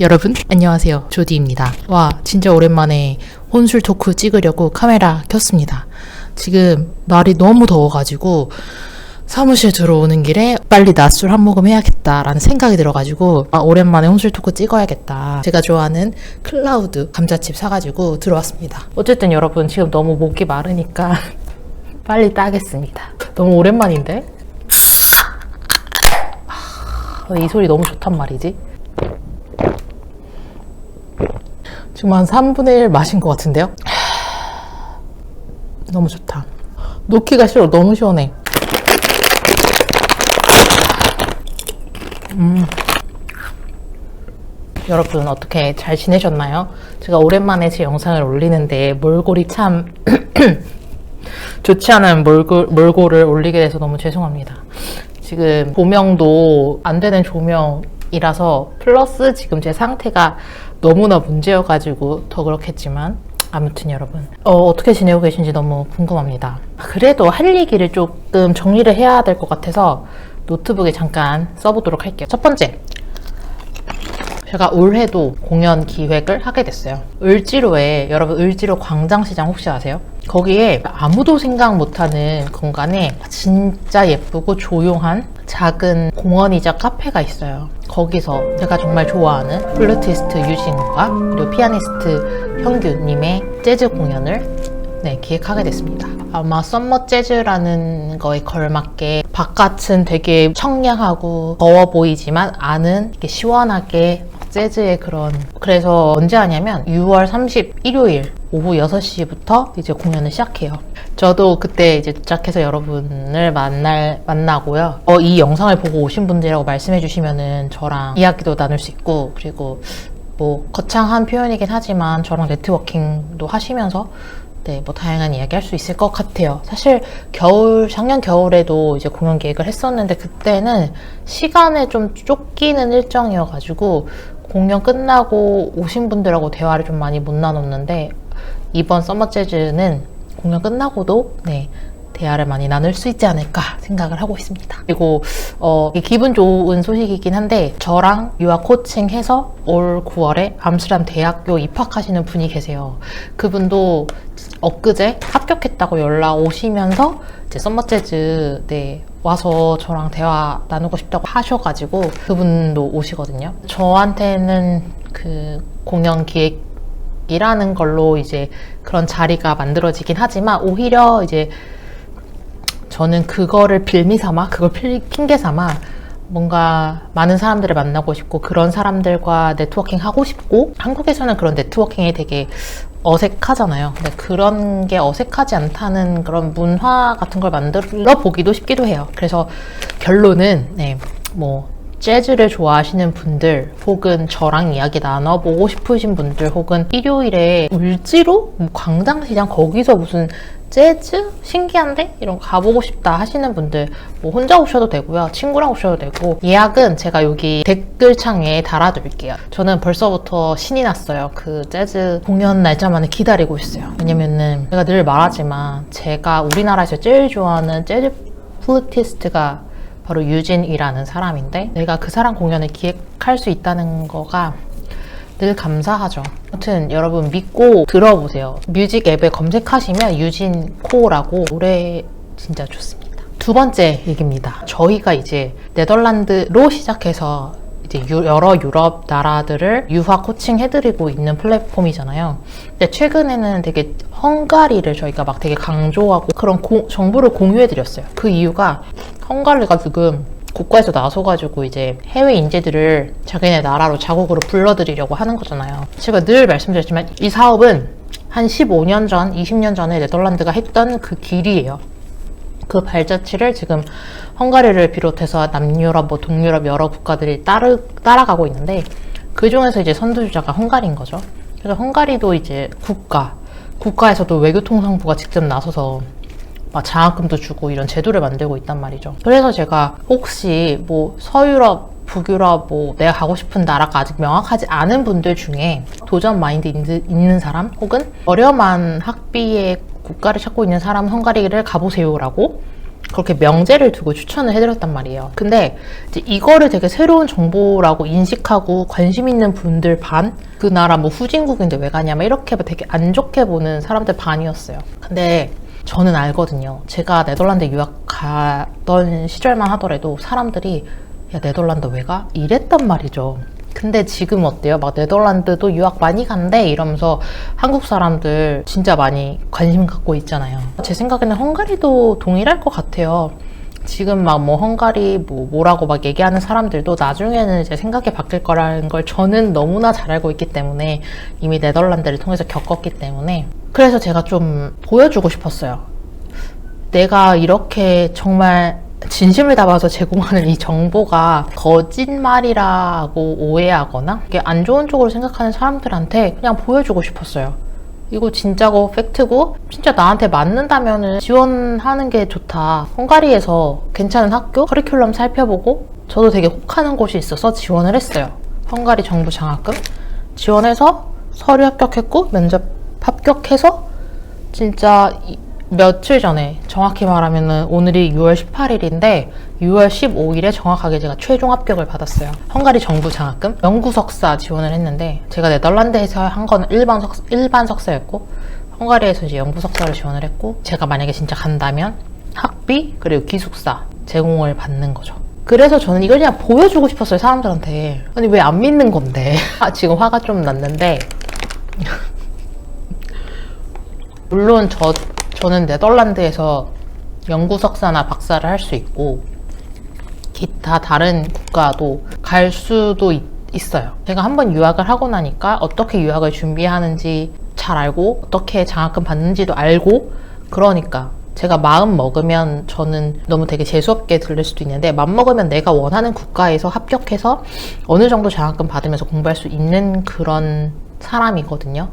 여러분 안녕하세요. 조디입니다. 와 진짜 오랜만에 혼술 토크 찍으려고 카메라 켰습니다. 지금 날이 너무 더워가지고 사무실 들어오는 길에 빨리 낮술 한 모금 해야겠다라는 생각이 들어가지고 아, 오랜만에 혼술 토크 찍어야겠다. 제가 좋아하는 클라우드 감자칩 사가지고 들어왔습니다. 어쨌든 여러분 지금 너무 목이 마르니까 빨리 따겠습니다. 너무 오랜만인데? 아, 이 소리 너무 좋단 말이지 지금 한 3분의 1 마신 것 같은데요? 너무 좋다. 놓기가 싫어. 너무 시원해. 음. 여러분 어떻게 잘 지내셨나요? 제가 오랜만에 제 영상을 올리는데 몰골이 참 좋지 않은 몰골, 몰골을 올리게 돼서 너무 죄송합니다. 지금 조명도 안 되는 조명이라서 플러스 지금 제 상태가 너무나 문제여가지고 더 그렇겠지만 아무튼 여러분 어, 떻게 지내고 계신지 너무 궁금합니다. 그래도 할 얘기를 조금 정리를 해야 될 것 같아서 노트북에 잠깐 써보도록 할게요. 첫 번째 제가 올해도 공연 기획을 하게 됐어요. 을지로에 여러분 을지로 광장시장 혹시 아세요? 거기에 아무도 생각 못하는 공간에 진짜 예쁘고 조용한 작은 공원이자 카페가 있어요. 거기서 제가 정말 좋아하는 플루티스트 유진과 그리고 피아니스트 형규님의 재즈 공연을 네, 기획하게 됐습니다. 아마 썸머 재즈라는 거에 걸맞게 바깥은 되게 청량하고 더워 보이지만 안은 이렇게 시원하게 재즈의 그런 그래서 언제 하냐면 6월 30 일요일 오후 6시부터 이제 공연을 시작해요. 저도 그때 이제 도착해서 여러분을 만날 만나고요. 어, 이 영상을 보고 오신 분들이라고 말씀해 주시면은 저랑 이야기도 나눌 수 있고 그리고 뭐 거창한 표현이긴 하지만 저랑 네트워킹도 하시면서 네, 뭐 다양한 이야기 할 수 있을 것 같아요. 사실 겨울, 작년 겨울에도 이제 공연 계획을 했었는데 그때는 시간에 좀 쫓기는 일정이어가지고 공연 끝나고 오신 분들하고 대화를 좀 많이 못 나눴는데 이번 서머 재즈는 공연 끝나고도 네, 대화를 많이 나눌 수 있지 않을까 생각을 하고 있습니다. 그리고 어, 기분 좋은 소식이긴 한데 저랑 유학 코칭해서 올 9월에 암스테르담 대학교 입학하시는 분이 계세요. 그분도 엊그제 합격했다고 연락 오시면서 이제 썸머 재즈 네, 와서 저랑 대화 나누고 싶다고 하셔가지고 그분도 오시거든요. 저한테는 그 공연 기획 이라는 걸로 이제 그런 자리가 만들어지긴 하지만 오히려 이제 저는 그거를 빌미 삼아 그걸 핑계 삼아 뭔가 많은 사람들을 만나고 싶고 그런 사람들과 네트워킹 하고 싶고 한국에서는 그런 네트워킹이 되게 어색하잖아요. 근데 그런 게 어색하지 않다는 그런 문화 같은 걸 만들어 보기도 싶기도 해요. 그래서 결론은 네, 뭐 재즈를 좋아하시는 분들 혹은 저랑 이야기 나눠보고 싶으신 분들 혹은 일요일에 울지로 뭐 광장시장 거기서 무슨 재즈? 신기한데? 이런 거 가보고 싶다 하시는 분들 뭐 혼자 오셔도 되고요. 친구랑 오셔도 되고 예약은 제가 여기 댓글창에 달아둘게요. 저는 벌써부터 신이 났어요. 그 재즈 공연 날짜만을 기다리고 있어요. 왜냐면은 제가 늘 말하지만 제가 우리나라에서 제일 좋아하는 재즈 플루티스트가 바로 유진이라는 사람인데 내가 그 사람 공연을 기획할 수 있다는 거가 늘 감사하죠. 아무튼 여러분 믿고 들어보세요. 뮤직 앱에 검색하시면 유진 코라고 노래 진짜 좋습니다. 두 번째 얘기입니다. 저희가 이제 네덜란드로 시작해서 이제 여러 유럽 나라들을 유화 코칭 해드리고 있는 플랫폼이잖아요. 근데 최근에는 되게 헝가리를 저희가 막 되게 강조하고 그런 고, 정보를 공유해드렸어요. 그 이유가 헝가리가 지금 국가에서 나서가지고 이제 해외 인재들을 자기네 나라로 자국으로 불러들이려고 하는 거잖아요. 제가 늘 말씀드렸지만 이 사업은 한 15년 전, 20년 전에 네덜란드가 했던 그 길이에요. 그 발자취를 지금 헝가리를 비롯해서 남유럽, 뭐 동유럽 여러 국가들이 따르, 따라가고 있는데 그 중에서 이제 선두주자가 헝가리인 거죠. 그래서 헝가리도 이제 국가, 국가에서도 외교통상부가 직접 나서서 막 장학금도 주고 이런 제도를 만들고 있단 말이죠. 그래서 제가 혹시 뭐 서유럽 북유럽 뭐 내가 가고 싶은 나라가 아직 명확하지 않은 분들 중에 도전 마인드 있는 사람 혹은 저렴한 학비의 국가를 찾고 있는 사람 헝가리를 가보세요라고 그렇게 명제를 두고 추천을 해드렸단 말이에요. 근데 이거를 되게 새로운 정보라고 인식하고 관심 있는 분들 반, 그 나라 뭐 후진국인데 왜 가냐면 이렇게 되게 안 좋게 보는 사람들 반이었어요. 근데 저는 알거든요. 제가 네덜란드 유학 가던 시절만 하더라도 사람들이 야 네덜란드 왜 가? 이랬단 말이죠. 근데 지금 어때요? 막 네덜란드도 유학 많이 간대 이러면서 한국 사람들 진짜 많이 관심 갖고 있잖아요. 제 생각에는 헝가리도 동일할 것 같아요. 지금 막 뭐 헝가리 뭐 뭐라고 막 얘기하는 사람들도 나중에는 이제 생각이 바뀔 거라는 걸 저는 너무나 잘 알고 있기 때문에 이미 네덜란드를 통해서 겪었기 때문에 그래서 제가 좀 보여주고 싶었어요. 내가 이렇게 정말 진심을 담아서 제공하는 이 정보가 거짓말이라고 오해하거나 안 좋은 쪽으로 생각하는 사람들한테 그냥 보여주고 싶었어요. 이거 진짜고 팩트고 진짜 나한테 맞는다면은 지원하는 게 좋다. 헝가리에서 괜찮은 학교 커리큘럼 살펴보고 저도 되게 혹하는 곳이 있어서 지원을 했어요. 헝가리 정부 장학금 지원해서 서류 합격했고 면접 합격해서 진짜 이- 며칠 전에 정확히 말하면은 오늘이 6월 18일인데 6월 15일에 정확하게 제가 최종 합격을 받았어요. 헝가리 정부 장학금 연구 석사 지원을 했는데 제가 네덜란드에서 한 건 일반 석 일반 석사였고 헝가리에서 이제 연구 석사를 지원을 했고 제가 만약에 진짜 간다면 학비 그리고 기숙사 제공을 받는 거죠. 그래서 저는 이걸 그냥 보여주고 싶었어요 사람들한테 아니 왜 안 믿는 건데 아, 지금 화가 좀 났는데 물론 저 저는 네덜란드에서 연구 석사나 박사를 할 수 있고 기타 다른 국가도 갈 수도 있, 있어요. 제가 한번 유학을 하고 나니까 어떻게 유학을 준비하는지 잘 알고 어떻게 장학금 받는지도 알고 그러니까 제가 마음 먹으면 저는 너무 되게 재수없게 들릴 수도 있는데 맘 먹으면 내가 원하는 국가에서 합격해서 어느 정도 장학금 받으면서 공부할 수 있는 그런 사람이거든요.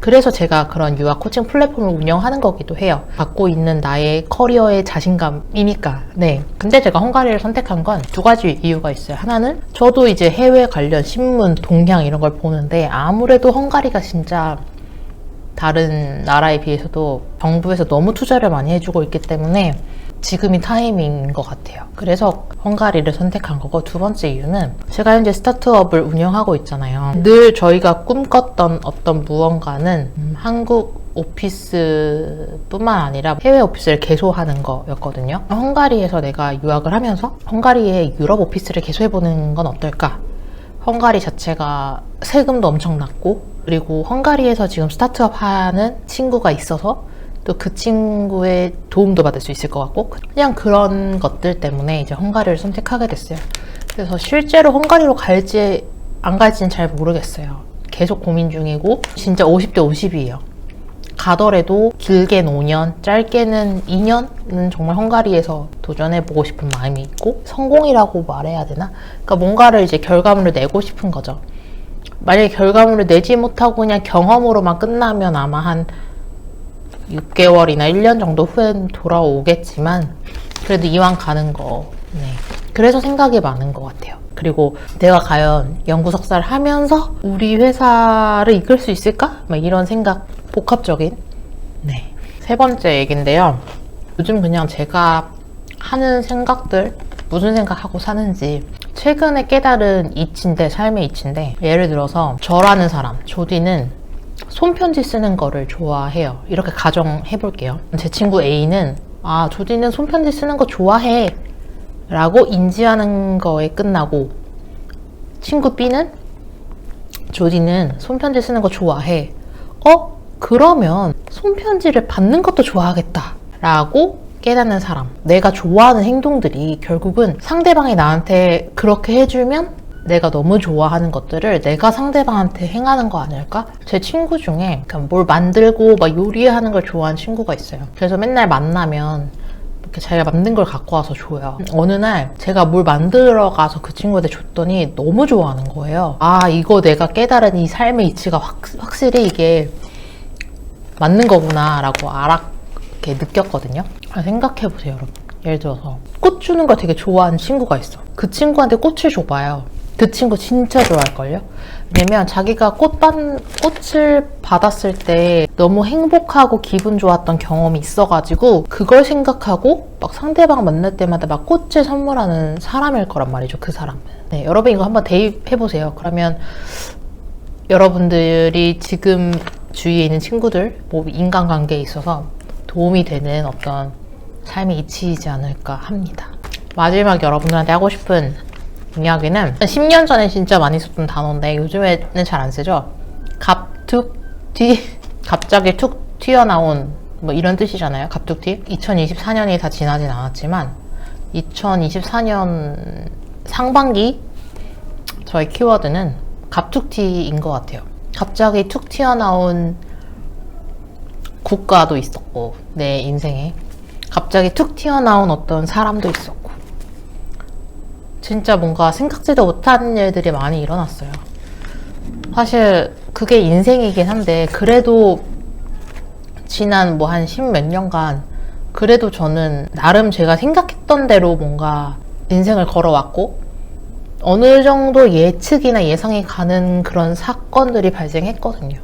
그래서 제가 그런 유학 코칭 플랫폼을 운영하는 거기도 해요. 갖고 있는 나의 커리어의 자신감이니까. 네. 근데 제가 헝가리를 선택한 건 두 가지 이유가 있어요. 하나는 저도 이제 해외 관련 신문, 동향 이런 걸 보는데 아무래도 헝가리가 진짜 다른 나라에 비해서도 정부에서 너무 투자를 많이 해주고 있기 때문에 지금이 타이밍인 것 같아요. 그래서 헝가리를 선택한 거고 두 번째 이유는 제가 현재 스타트업을 운영하고 있잖아요. 늘 저희가 꿈꿨던 어떤 무언가는 음, 한국 오피스뿐만 아니라 해외 오피스를 개소하는 거였거든요. 헝가리에서 내가 유학을 하면서 헝가리의 유럽 오피스를 개소해보는 건 어떨까? 헝가리 자체가 세금도 엄청 낮고 그리고 헝가리에서 지금 스타트업 하는 친구가 있어서 또 그 친구의 도움도 받을 수 있을 것 같고 그냥 그런 것들 때문에 이제 헝가리를 선택하게 됐어요. 그래서 실제로 헝가리로 갈지 안 갈지는 잘 모르겠어요. 계속 고민 중이고 진짜 50대 50이에요. 가더라도 길게는 5년, 짧게는 2년은 정말 헝가리에서 도전해보고 싶은 마음이 있고 성공이라고 말해야 되나? 그러니까 뭔가를 이제 결과물을 내고 싶은 거죠. 만약에 결과물을 내지 못하고 그냥 경험으로만 끝나면 아마 한 6개월이나 1년 정도 후엔 돌아오겠지만 그래도 이왕 가는 거 네. 그래서 생각이 많은 것 같아요. 그리고 내가 과연 연구 석사를 하면서 우리 회사를 이끌 수 있을까? 막 이런 생각 복합적인 네. 세 번째 얘기인데요. 요즘 그냥 제가 하는 생각들 무슨 생각하고 사는지 최근에 깨달은 이치인데 삶의 이치인데 예를 들어서 저라는 사람 조디는 손편지 쓰는 거를 좋아해요. 이렇게 가정해 볼게요. 제 친구 A는 아 조디는 손편지 쓰는 거 좋아해 라고 인지하는 거에 끝나고 친구 B는 조디는 손편지 쓰는 거 좋아해. 어? 그러면 손편지를 받는 것도 좋아하겠다. 라고 깨닫는 사람. 내가 좋아하는 행동들이 결국은 상대방이 나한테 그렇게 해주면 내가 너무 좋아하는 것들을 내가 상대방한테 행하는 거 아닐까? 제 친구 중에 뭘 만들고 막 요리하는 걸 좋아하는 친구가 있어요. 그래서 맨날 만나면 이렇게 자기가 만든 걸 갖고 와서 줘요. 어느 날 제가 뭘 만들어 가서 그 친구한테 줬더니 너무 좋아하는 거예요. 아, 이거 내가 깨달은 이 삶의 이치가 확, 확실히 이게 맞는 거구나라고 알았게 느꼈거든요. 아, 생각해보세요, 여러분. 예를 들어서 꽃 주는 걸 되게 좋아하는 친구가 있어. 그 친구한테 꽃을 줘봐요. 그 친구 진짜 좋아할걸요? 왜냐면 자기가 꽃받, 꽃을 받았을 때 너무 행복하고 기분 좋았던 경험이 있어가지고 그걸 생각하고 막 상대방 만날 때마다 막 꽃을 선물하는 사람일 거란 말이죠. 그 사람은. 네, 여러분 이거 한번 대입해보세요. 그러면 여러분들이 지금 주위에 있는 친구들, 뭐 인간관계에 있어서 도움이 되는 어떤 삶이 이치이지 않을까 합니다. 마지막 여러분들한테 하고 싶은 이야기는 10년 전에 진짜 많이 썼던 단어인데 요즘에는 잘 안 쓰죠. 갑툭 튀 갑자기 툭 튀어나온 뭐 이런 뜻이잖아요. 갑툭 튀. 2024년이 다 지나진 않았지만 2024년 상반기 저의 키워드는 갑툭튀인 것 같아요. 갑자기 툭 튀어나온 국가도 있었고 내 인생에 갑자기 툭 튀어나온 어떤 사람도 있었고 진짜 뭔가 생각지도 못한 일들이 많이 일어났어요. 사실 그게 인생이긴 한데 그래도 지난 뭐 한 십 몇 년간 그래도 저는 나름 제가 생각했던 대로 뭔가 인생을 걸어왔고 어느 정도 예측이나 예상이 가는 그런 사건들이 발생했거든요.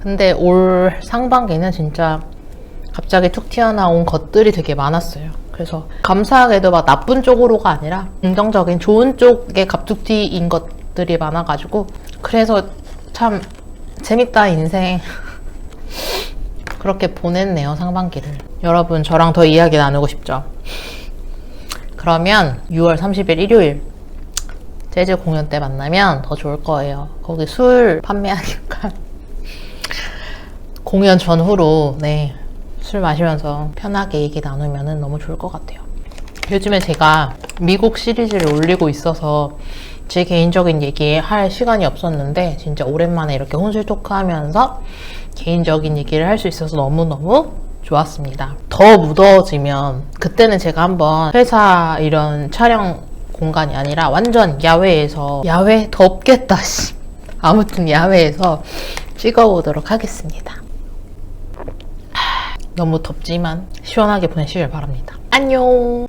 근데 올 상반기는 진짜 갑자기 툭 튀어나온 것들이 되게 많았어요. 그래서 감사하게도 막 나쁜 쪽으로가 아니라 긍정적인 좋은 쪽의 갑툭튀인 것들이 많아가지고 그래서 참 재밌다 인생 그렇게 보냈네요 상반기를 여러분 저랑 더 이야기 나누고 싶죠? 그러면 6월 30일 일요일 재즈 공연 때 만나면 더 좋을 거예요. 거기 술 판매하니까 공연 전후로 네, 술 마시면서 편하게 얘기 나누면 너무 좋을 것 같아요. 요즘에 제가 미국 시리즈를 올리고 있어서 제 개인적인 얘기 할 시간이 없었는데 진짜 오랜만에 이렇게 혼술 토크하면서 개인적인 얘기를 할 수 있어서 너무너무 좋았습니다. 더 무더워지면 그때는 제가 한번 회사 이런 촬영 공간이 아니라 완전 야외에서 야외 덥겠다 씨. 아무튼 야외에서 찍어보도록 하겠습니다. 하, 너무 덥지만 시원하게 보내시길 바랍니다. 안녕.